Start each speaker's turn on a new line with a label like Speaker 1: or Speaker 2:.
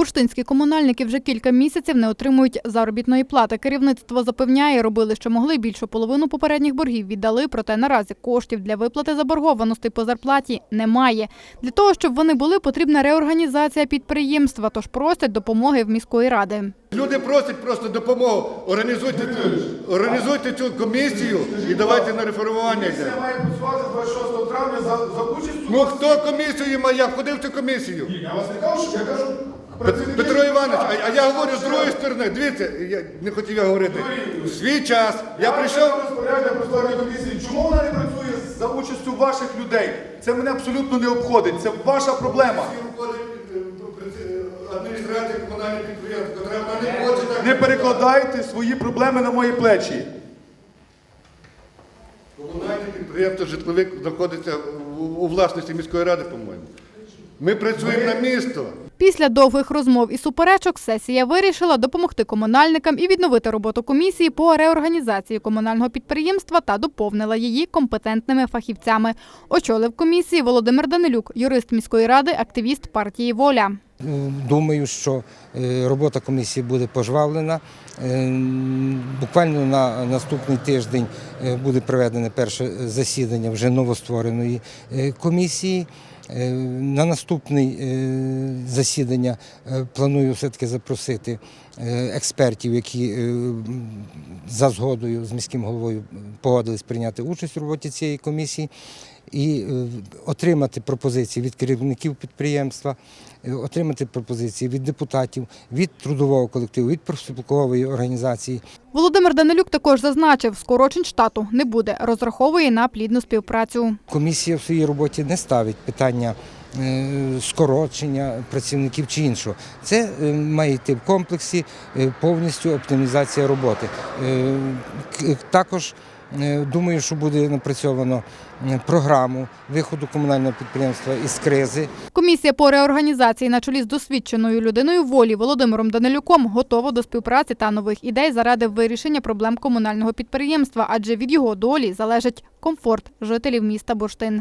Speaker 1: Бурштинські комунальники вже кілька місяців не отримують заробітної плати. Керівництво запевняє, робили, що могли більшу половину попередніх боргів віддали, проте наразі коштів для виплати заборгованостей по зарплаті немає. Для того, щоб вони були, потрібна реорганізація підприємства, тож просять допомоги в міської ради.
Speaker 2: Люди просять просто допомогу. Організуйте цю, організуйте цю комісію і давайте на реформування
Speaker 3: Я
Speaker 2: йдемо.
Speaker 3: маю працювати 26 травня за, за участю.
Speaker 2: Ну хто комісію має? Я входив в цю комісію.
Speaker 3: Я вас не кажу, я кажу.
Speaker 2: Петро Іванович, а, а я говорю з другої сторони. Дивіться, я не хотів я говорити. В свій час я прийшов.
Speaker 3: розпорядження про створення комісії. Чому вона не працює за участю ваших людей? Це мене абсолютно не обходить. Це ваша проблема.
Speaker 2: Адміністрація комунальних підприємств, не хоче так.
Speaker 3: Не перекладайте свої проблеми на мої плечі.
Speaker 2: Комунальне підприємство житловик знаходиться у власності міської ради, по-моєму. Ми працюємо на місто.
Speaker 1: Після довгих розмов і суперечок сесія вирішила допомогти комунальникам і відновити роботу комісії по реорганізації комунального підприємства та доповнила її компетентними фахівцями. Очолив комісії Володимир Данилюк, юрист міської ради, активіст партії Воля.
Speaker 4: Думаю, що е, робота комісії буде пожвавлена. Е, Буквально на наступний тиждень е, буде проведене перше засідання вже новоствореної комісії. Е, На наступне засідання е, планую все-таки запросити е, експертів, які за згодою з міським головою погодились прийняти участь у роботі цієї комісії і е, отримати пропозиції від керівників підприємства, е, отримати пропозиції від депутатів, від трудового колективу, від профспілкової організації.
Speaker 1: Володимир Данилюк також зазначив, скорочень штату не буде, розраховує на плідну співпрацю.
Speaker 4: Комісія в своїй роботі не ставить питання е, скорочення працівників чи іншого. Це має йти в комплексі повністю оптимізація роботи. Також думаю, що буде напрацьовано е, програму виходу комунального підприємства із кризи.
Speaker 1: Комісія по реорганізації на чолі з досвідченою людиною волі Володимиром Данилюком готова до співпраці та нових ідей заради вирішення проблем комунального підприємства, адже від його долі залежить комфорт жителів міста Бурштин.